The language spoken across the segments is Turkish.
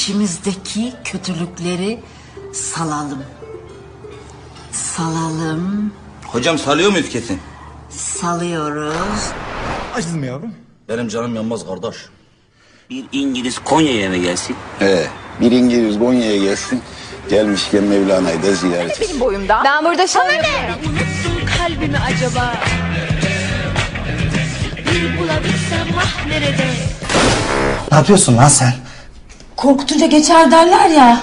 içimizdeki kötülükleri salalım. Salalım, Hocam salıyor muyuz kesin? salıyoruz. Açız mı yavrum? Benim canım yanmaz kardeş. Bir İngiliz Konya'ya mı gelsin? Ee, bir İngiliz Konya'ya gelsin. Gelmişken Mevlana'yı da ziyaret etsin. boyumda. Ben burada şov yapıyorum. kalbimi acaba? Bir bulabilsem ah nerede? Ne yapıyorsun lan sen? Korkutunca geçer derler ya.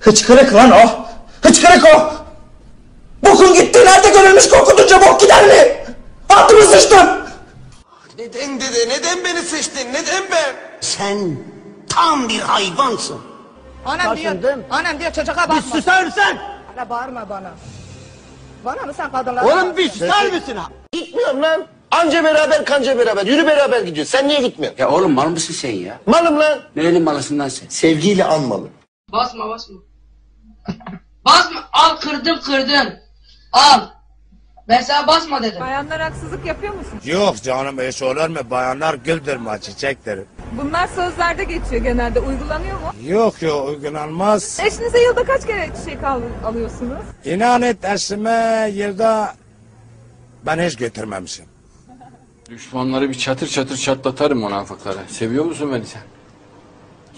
Hıçkırık lan o. Hıçkırık o. Bokun gitti. Nerede görülmüş korkutunca bok gider mi? Altıma sıçtım. Neden dede? Neden beni seçtin? Neden ben? Sen tam bir hayvansın. Anam diyor, anam diyor çocuğa bakma. Bir Susar mısın? Hala bağırma bana. Bana mı sen kadınlara? Oğlum bir susar mısın? Gitmiyorum lan. Anca beraber kanca beraber. Yürü beraber gidiyoruz. Sen niye gitmiyorsun? Ya oğlum mal mısın sen ya? Malım lan. Nerenin malısın lan sen? Sevgiyle anmalı. Basma basma. Basma. Al kırdım kırdın. Al. Ben sana basma dedim. Bayanlar haksızlık yapıyor musun? Yok canım hiç olur mu? Bayanlar güldür mü çiçektir. Bunlar sözlerde geçiyor genelde. Uygulanıyor mu? Yok yok uygulanmaz. Eşinize yılda kaç kere çiçek al- alıyorsunuz? İnan et eşime yılda ben hiç götürmemişim. Düşmanları bir çatır çatır çatlatarım münafıkları. Seviyor musun beni sen?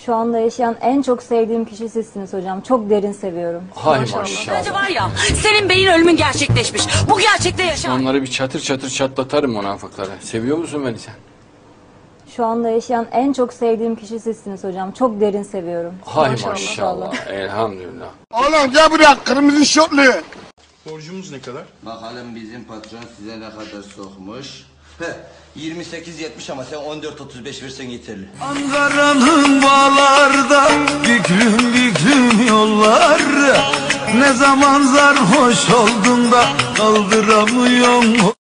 Şu anda yaşayan en çok sevdiğim kişi sizsiniz hocam. Çok derin seviyorum. Hay maşallah. var ya senin beyin ölümün gerçekleşmiş. Bu gerçekte yaşa. Düşmanları bir çatır çatır çatlatarım münafıkları. Seviyor musun beni sen? Şu anda yaşayan en çok sevdiğim kişi sizsiniz hocam. Çok derin seviyorum. Hay maşallah. Elhamdülillah. Oğlum gel buraya kırmızı şortlu. Borcumuz ne kadar? Bakalım bizim patron size ne kadar sokmuş. Heh, 28.70 ama sen 14.35 versen yeterli. Ankara'nın bağlarda büklüm büklüm yollar Ne zaman sarhoş oldun da kaldıramıyorum